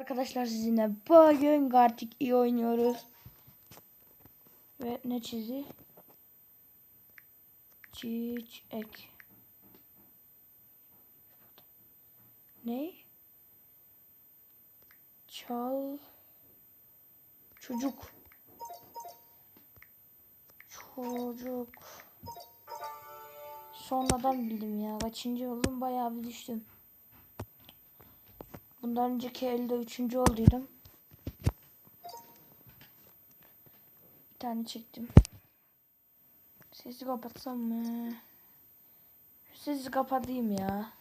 Arkadaşlar sizinle bugün Gartic iyi oynuyoruz. Ve ne çizdi? Çiçek. Ne? Çal. Çocuk. Çocuk. Sonradan bildim ya. Kaçıncı oldum? Bayağı bir düştüm. Bundan önceki elde üçüncü olduydum. Bir tane çektim. Sesi kapatsam mı? Sesi kapatayım ya.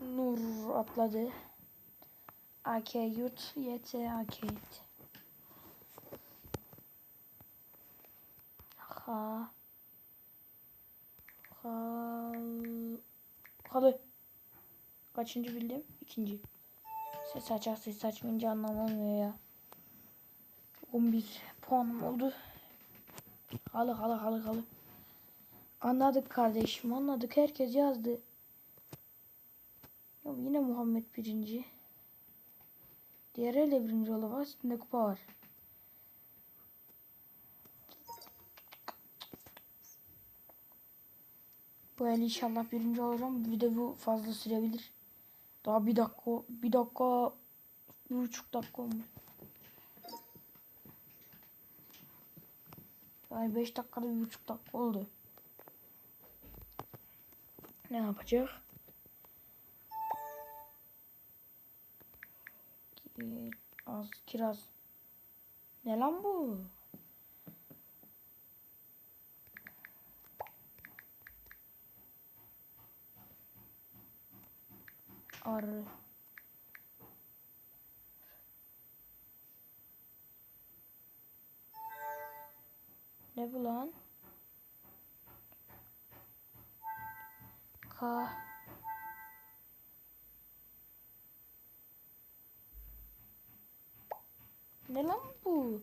Nur atladı. AK yurt YT AK yurt. Ha. Hal. Halı. Kaçıncı bildim? İkinci. Ses açar ses açmayınca anlam olmuyor ya. 11 puanım oldu. Halı halı halı halı. Anladık kardeşim anladık. Herkes yazdı. Ya yine Muhammed birinci. Diğer elde birinci. Var üstünde kupa var. Bu el inşallah birinci olacağım. Bir de bu fazla sürebilir. Daha bir dakika, bir dakika, bir buçuk dakika olmuş. Yani beş dakikada bir buçuk dakika oldu. Ne yapacak? Az kiraz. Ne lan bu? Arı. Ne bu lan? Ka. Ne lan bu?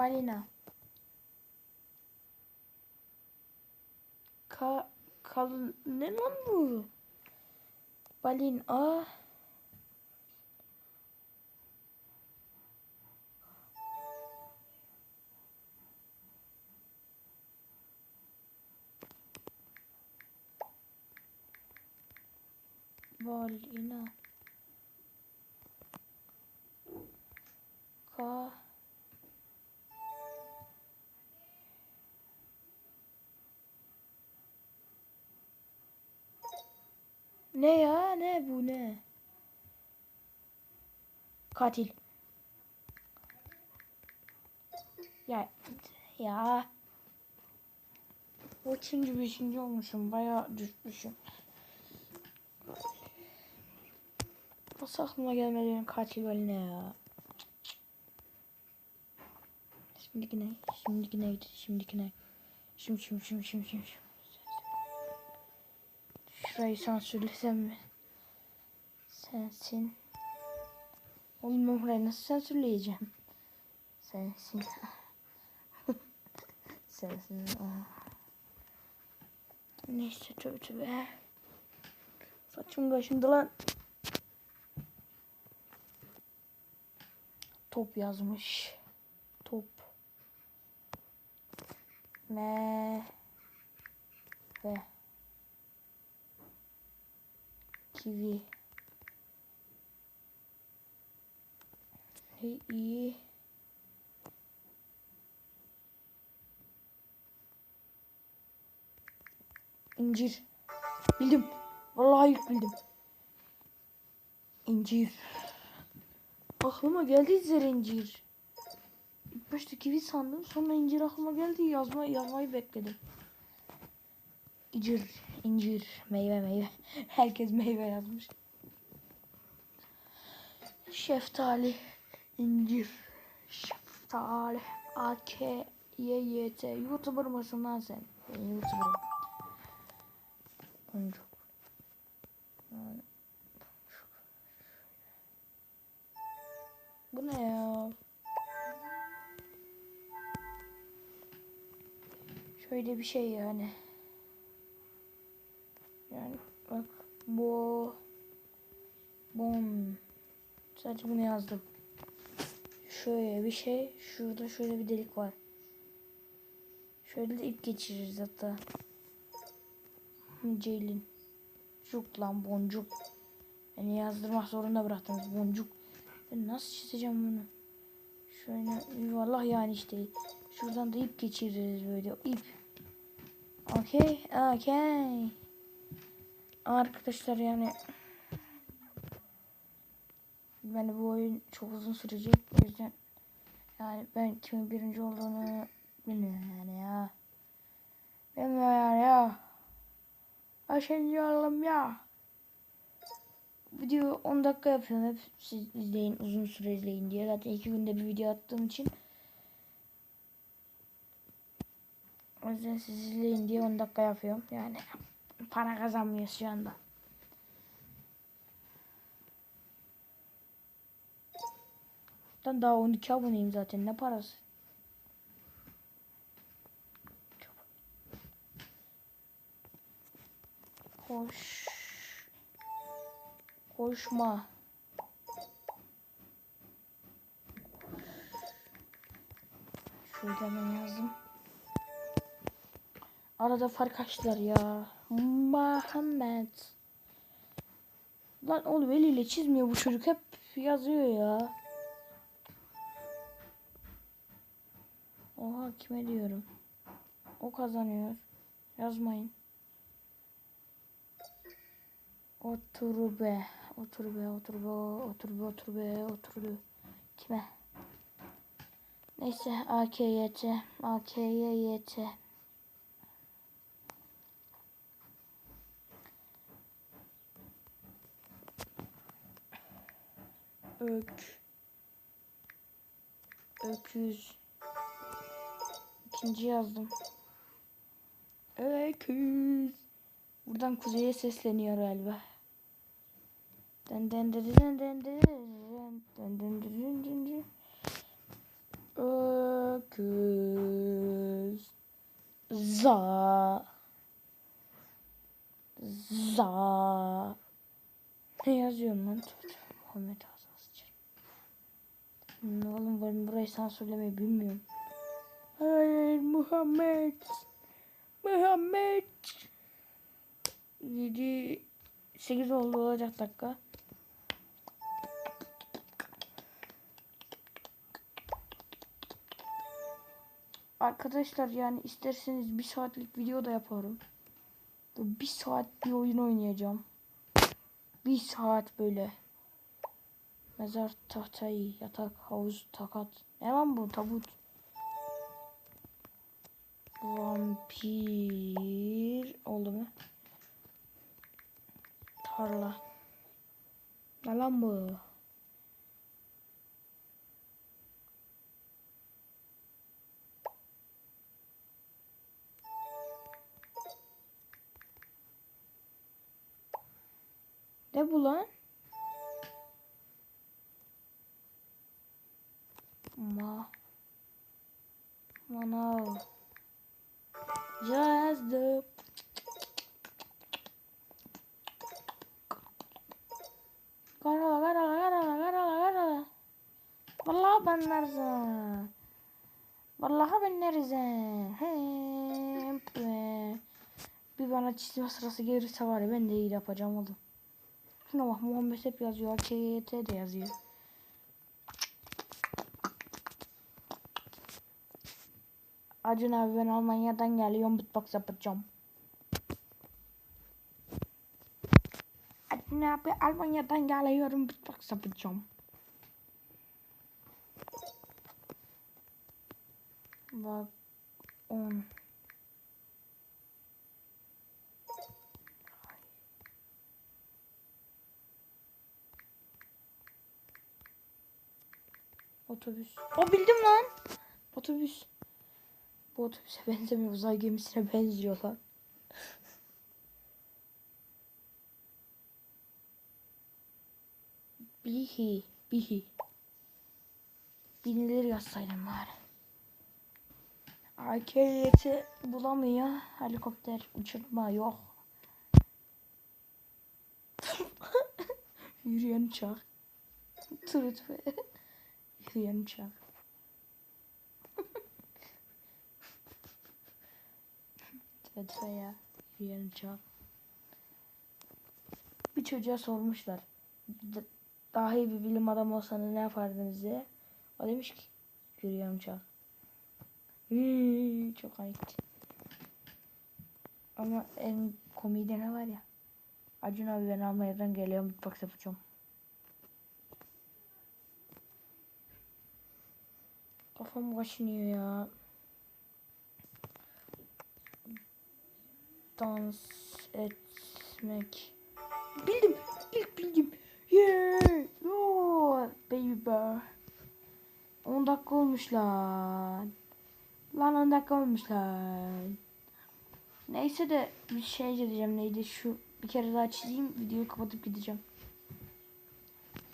Balina. Ka kal ne lan bu? Balin a Balina Ka Ne ya? Ne bu ne? Katil. Ya ya. O üçüncü beşinci olmuşum. Bayağı düşmüşüm. Nasıl aklıma gelmedi katil böyle ne ya? Şimdiki ne? Şimdiki neydi? Şimdiki ne? Şimdi şimdi şimdi şimdi şimdi. Şurayı sansürlesem mi? Sensin. Oğlum ben burayı nasıl sansürleyeceğim? Sensin. Sensin. Neyse tövbe tövbe. Saçım kaşındı lan. Top yazmış. Top. Me. Ve. Kivi. İyi. iyi. İncir. Bildim. Vallahi ilk bildim. İncir. Aklıma geldi zer incir. İlk başta kivi sandım. Sonra incir aklıma geldi. Yazma, yazmayı bekledim. İncir, incir, meyve meyve. Herkes meyve yazmış. Şeftali, incir, şeftali, A, K, Y, Y, T. YouTuber mısın lan sen? Ben YouTuber'ım. Oyuncu. Bu ne ya? Şöyle bir şey yani. Yani bak bu bon sadece bunu yazdım. Şöyle bir şey. Şurada şöyle bir delik var. Şöyle de ip geçiririz hatta. Ceylin. Cuk lan boncuk. Beni yazdırmak zorunda bıraktınız boncuk. Ben nasıl çizeceğim bunu? Şöyle yuvarlak yani işte. Şuradan da ip geçiririz böyle ip. Okey, okey. Arkadaşlar yani yani bu oyun çok uzun sürecek o yüzden yani ben kimin birinci olduğunu bilmiyorum yani ya. Bilmiyorum yani ya. Aşıncı oğlum ya. Video 10 dakika yapıyorum hep siz izleyin uzun süre izleyin diye zaten 2 günde bir video attığım için o yüzden siz izleyin diye 10 dakika yapıyorum yani para kazanmıyoruz şu anda. Ben daha 12 aboneyim zaten ne parası? Koş. Koşma. Şurada ben yazdım. Arada fark açtılar ya. Muhammed. Lan oğlum eliyle çizmiyor bu çocuk hep yazıyor ya. Oha kime diyorum. O kazanıyor. Yazmayın. Otur be. Otur be, otur be, otur be, otur be, otur be. Kime? Neyse AKYT, AKYT. Ök. Öküz. İkinci yazdım. Öküz. Buradan kuzeye sesleniyor galiba. Den den den den den den den den den den Öküz. Za. Za. Ne yazıyorsun lan? Muhammed. Ne oğlum ben burayı sansürlemeyi bilmiyorum. Hayır Muhammed. Muhammed. 7 8 oldu olacak dakika. Arkadaşlar yani isterseniz bir saatlik video da yaparım. Bir saat bir oyun oynayacağım. Bir saat böyle. Mezar tahtayı, yatak, havuz, takat. Ne lan bu tabut? Vampir oldu mu? Tarla. Ne lan bu? Ne bu lan? Manav. Yazdım. Karala karala karala karala karala. Vallahi ben nerede? Vallahi ben nerede? Hep. Bir bana çizme sırası gelirse var ya ben de iyi yapacağım oğlum. Şuna bak Muhammed hep yazıyor. KYT de yazıyor. Acun abi ben Almanya'dan geliyorum beatbox yapacağım. Acun abi Almanya'dan geliyorum beatbox yapacağım. Bak 10 Otobüs. O bildim lan. Otobüs. Bu otobüse benzemiyor. Uzay gemisine benziyor lan. Bihi. Bihi. Binilir yazsaydım bari. AKYT bulamıyor. Helikopter uçurtma yok. Yürüyen uçak. Tut be. Yürüyen uçak. Tut ya. Yürüyen uçak. Bir çocuğa sormuşlar. Dahi bir bilim adamı olsanız ne yapardınız diye. O demiş ki yürüyen uçak. Hii, çok ayıp. Ama en komiği de ne var ya. Acun abi ben Almanya'dan geliyorum beatbox yapacağım. Kafam kaşınıyor ya. Dans etmek. Bildim. İlk bildim. Yeah. Oh, baby. 10 dakika olmuş lan. Lan 10 dakika olmuş lan. Neyse de bir şey diyeceğim neydi şu bir kere daha çizeyim videoyu kapatıp gideceğim.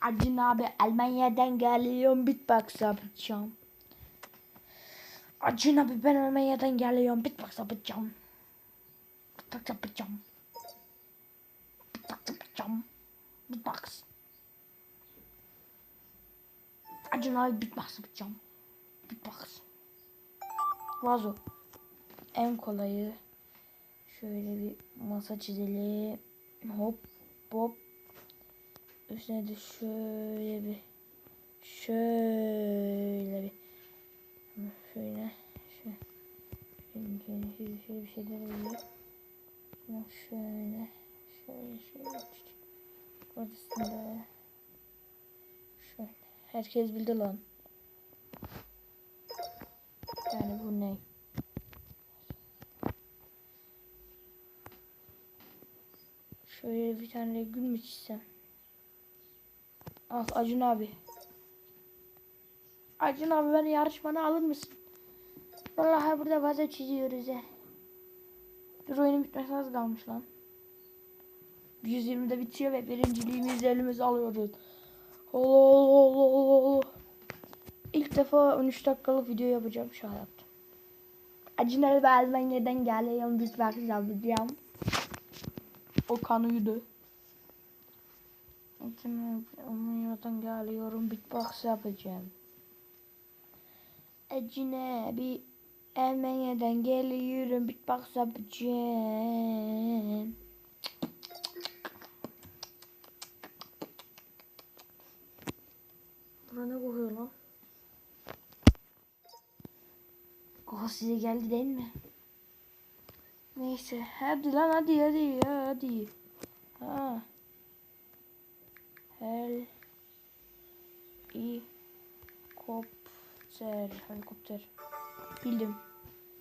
Acun abi Almanya'dan geliyorum beatbox yapacağım. Acun abi ben Almanya'dan geliyorum beatbox yapacağım. Yapacağım. Yapacağım. Beatbox. Acun abi beatbox yapacağım. Beatbox. Vazo. En kolayı. Şöyle bir masa çizelim. Hop hop. Üstüne de şöyle bir şöyle bir şöyle şöyle şöyle, şöyle, şöyle bir şeyler oluyor. Şöyle şöyle şöyle şöyle Orasında şöyle herkes bildi lan. Yani bu ne? Şöyle bir tane gül mü çizsem? Al Acun abi. Acun abi beni yarışmana alır mısın? Vallahi burada bazen çiziyoruz he. Dur oyunun bitmesine az kalmış lan. 120'de bitiyor ve birinciliğimizi elimize alıyoruz. Allah İlk defa 13 dakikalık video yapacağım şu yaptım. Acun abi Almanya'dan geliyorum. Biz bakış yapacağım. O kanıydı. Acun Almanya'dan geliyorum. Beatbox yapacağım. Acun abi Almanya'dan geliyorum. Beatbox yapacağım. Bura ne kokuyor lan? Koku size geldi değil mi? Neyse. Hadi lan hadi hadi hadi. Ha. Hel. i Kopter. Helikopter. Bildim.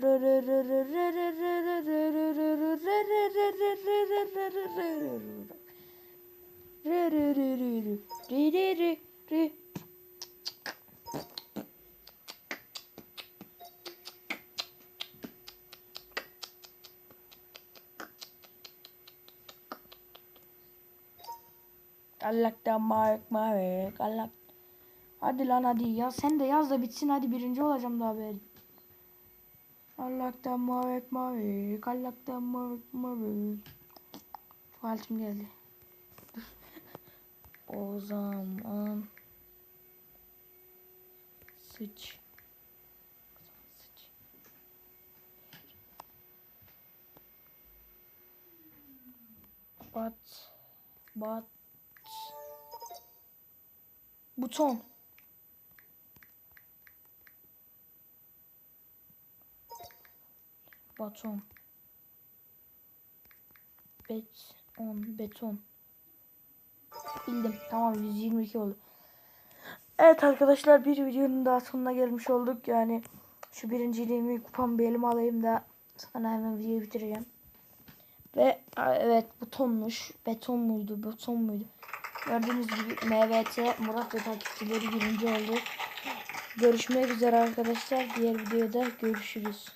I like the mark mark. I like. Hadi lan hadi ya sen de yaz da bitsin hadi birinci olacağım da haberi. Allah'tan mavik mavik Allah'tan mavik mavik. Tuvaletim geldi. o zaman sıç. Sıç. Bat. Bat. Buton. Baton. Beton. Beton. Bildim. Tamam 122 oldu. Evet arkadaşlar bir videonun daha sonuna gelmiş olduk. Yani Şu birinciliğimi kupamı bir elime alayım da sana hemen videoyu bitireceğim. Ve evet butonmuş. Beton muydu? Beton muydu? Gördüğünüz gibi MVT Murat ve takipçileri birinci oldu. Görüşmek üzere arkadaşlar. Diğer videoda görüşürüz.